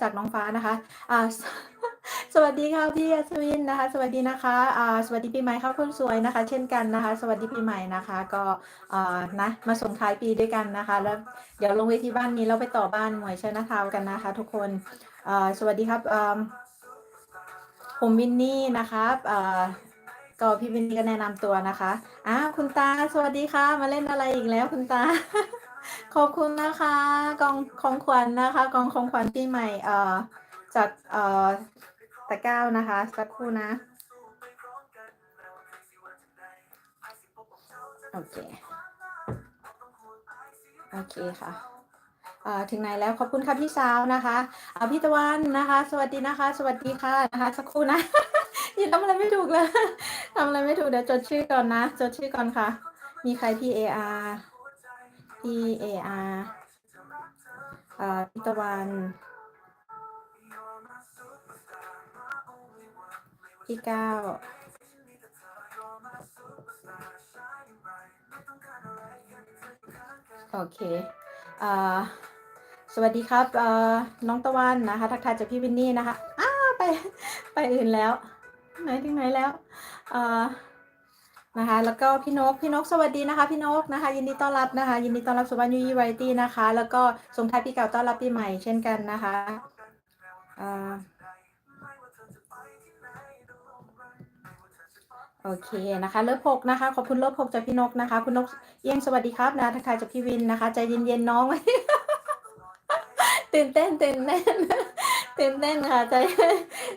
จากน้องฟ้านะคะอ่าสวัสดีค่ะพี่อัศวินนะคะ สวัสดีนะคะอ่าสวัสดีปีใหม่ค่ะคนสวยนะคะ เช่นกันนะคะ สวัสดีปีใหม่นะคะ ก็อ่านะมาส่งท้ายปีด้วยกันนะคะ แล้วเดี๋ยวลงเวทีบ้านนี้เราไปต่อบ้านหมวยชนะทาวกันนะคะ ทุกคนอ่าสวัสดีครับอ่าผมวินนี่นะครับอ่าก็พี่วินนี่ก็แนะนำตัวนะคะอ้าคุณตาสวัสดีค่ะ มาเล่นอะไรอีกแล้วคุณตา ขอบคุณนะคะกองของขวัญนะคะกองของขวัญปีใหม่เอ่อจากเอ่อตะก้าวนะคะสักครู่นะโอเคโอเคค่ะอ่าถึงไหนแล้วขอบคุณค่ะพี่สาวนะคะอ่าพี่ตะวันนะคะ สวัสดีนะคะ สวัสดีค่ะนะคะสักครู่นะยังทำอะไรไม่ถูกเลยทำอะไรไม่ถูกเดี๋ยวจดชื่อก่อนนะ จดชื่อก่อนค่ะ มีใครพี่ AR พี่ AR อ่าพี่ตะวันพี่เก้าโอเคสวัสดีครับน้องตะวันนะคะ ทักทายจากพี่วินนี่นะคะอ้าไป ไปอื่นแล้ว ไหนถึงไหนแล้วอ่า นะคะ แล้วก็พี่นกพี่นกสวัสดีนะคะ พี่นกนะคะ ยินดีต้อนรับนะคะ ยินดีต้อนรับสุวรรณยูยี่วไรตี้นะคะ แล้วก็ส่งท้ายปีเก่าต้อนรับปีใหม่เช่นกันนะคะอ่าโอเคนะคะเลิฟหกนะคะขอบคุณเลิฟหกจากพี่นกนะคะ คุณนกเอียงสวัสดีครับนะทักทายจากพี่วินนะคะ ใจเย็นๆน้องตื่นเต้นตื่นเต้น ตื่นเต้นค่ะ ใจ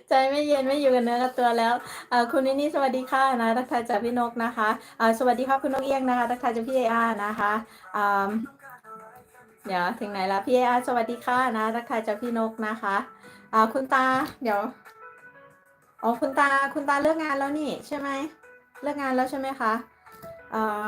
ใจไม่เย็นไม่อยู่กับเนื้อกับตัวแล้วคุณนินี่สวัสดีค่ะนะทักทายจากพี่นกนะคะสวัสดีครับคุณนกเอี้ยงนะคะทักทายจากพี่เออาร์นะคะเดี๋ยวถึงไหนละพี่เออาร์สวัสดีค่ะนะทักทายจากพี่นกนะคะคุณตาเดี๋ยวอ๋อคุณตาคุณตาเลิกงานแล้วนี่ใช่ไหมเลิกงานแล้วใช่ไหมคะอ่า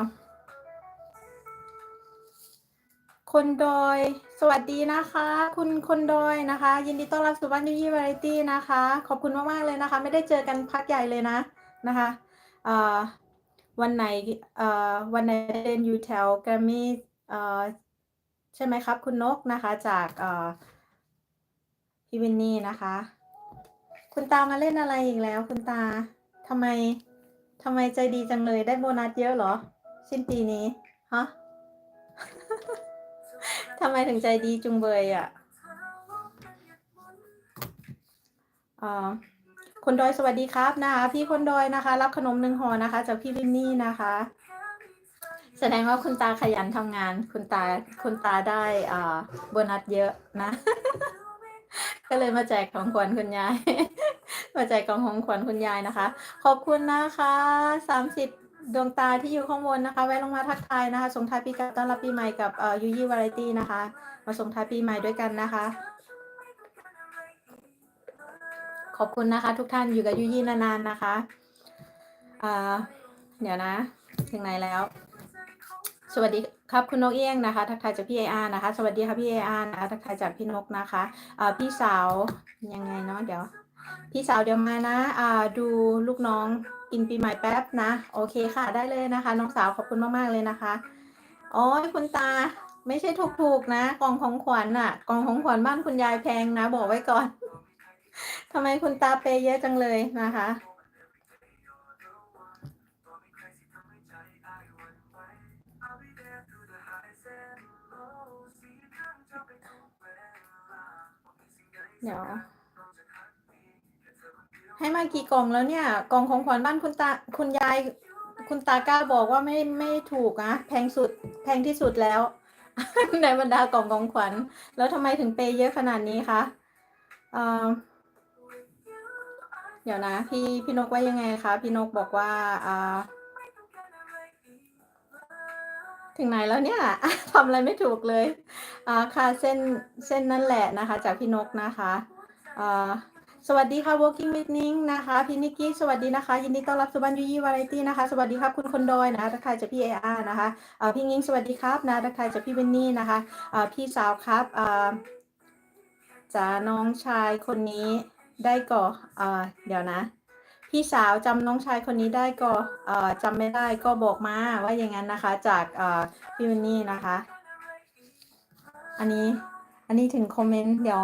คนดอย สวัสดีนะคะ คุณคนดอยนะคะ ยินดีต้อนรับสู่บ้านยูยี่วาไรตี้นะคะ ขอบคุณมาก ๆ เลยนะคะ ไม่ได้เจอกันพักใหญ่เลยนะนะคะวันไหนวันไหนเดินอยู่แถวแกรมมี่ใช่ไหมครับ คุณนกนะคะจากพี่วินนี่นะคะ คุณตามาเล่นอะไรอีกแล้ว คุณตาทำไมทำไมใจดีจังเลยได้โบนัสเยอะเหรอ สิ้นปีนี้ฮะ ทำไมถึงใจดีจุงเบยอะอ่าคนดอยสวัสดีครับนะคะพี่คนดอยนะคะ รับขนมหนึ่งห่อนะคะ จากพี่วินนี่นะคะ แสดงว่าคุณตาขยันทำงาน คุณตาคุณตาได้อ่าโบนัสเยอะนะ ก็เลยมาแจกของขวัญคุณยาย มาแจกกล่องของขวัญคุณยายนะคะ ขอบคุณนะคะสามสิบ ดวงตาที่อยู่ข้างบนนะคะ แวะลงมาทักทายนะคะ ส่งท้ายปีเก่าต้อนรับปีใหม่กับเอ่อยูยี่วาไรตี้นะคะ มาส่งท้ายปีใหม่ด้วยกันนะคะ ขอบคุณนะคะ ทุกท่านอยู่กับยูยี่นานๆนะคะอ่าเดี๋ยวนะ ถึงไหนแล้ว สวัสดีครับคุณนกเอี้ยงนะคะ ทักทายจากพี่เออาร์นะคะ สวัสดีค่ะพี่เออาร์นะคะ ทักทายจากพี่นกนะคะอ่าพี่สาวยังไงเนาะเดี๋ยว พี่สาวเดี๋ยวมานะอ่าดูลูกน้อง กินปีใหม่แป๊บนะ โอเคค่ะได้เลยนะคะ น้องสาวขอบคุณมาก ๆ เลยนะคะโอ้ยคุณตาไม่ใช่ถูกๆนะกล่องของขวัญอะกล่องของขวัญบ้านคุณยายแพงนะ บอกไว้ก่อนทำไมคุณตาเปย์เยอะจังเลยนะคะ เดี๋ยว ให้มากี่กล่องแล้วเนี่ย กล่องของขวัญบ้านคุณตาคุณยาย คุณตาก้าบอกว่าไม่ไม่ถูกนะแพงสุดแพงที่สุดแล้ว ในบรรดากล่องของขวัญ แล้วทำไมถึงเปย์เยอะขนาดนี้คะเอ่อเดี๋ยวนะ พี่พี่นกว่ายังไงคะพี่นกบอกว่าอ่าถึงไหนแล้วเนี่ยทำอะไรไม่ถูกเลยอ่าค่ะเส้นเส้นนั่นแหละนะคะ จากพี่นกนะคะอ่า สวัสดีค่ะ Working with นิ้งนะคะพี่นิกกี้สวัสดีนะคะ ยินดีต้อนรับสู่บ้านยูยี่วาไรตี้นะคะ สวัสดีครับคุณคนดอยนะคะทักทายจากพี่เออาร์นะคะพี่งิงสวัสดีครับนะทักทายจากพี่เวนนี่นะคะพี่สาวครับจ๋าน้องชายคนนี้ได้ก่อเดี๋ยวนะ พี่สาวจำน้องชายคนนี้ได้ก็เอ่อจำไม่ได้ก็บอกมาว่าอย่างนั้นนะคะ จากพี่วินนี่นะคะ อันนี้อันนี้ถึงคอมเมนต์เดี๋ยว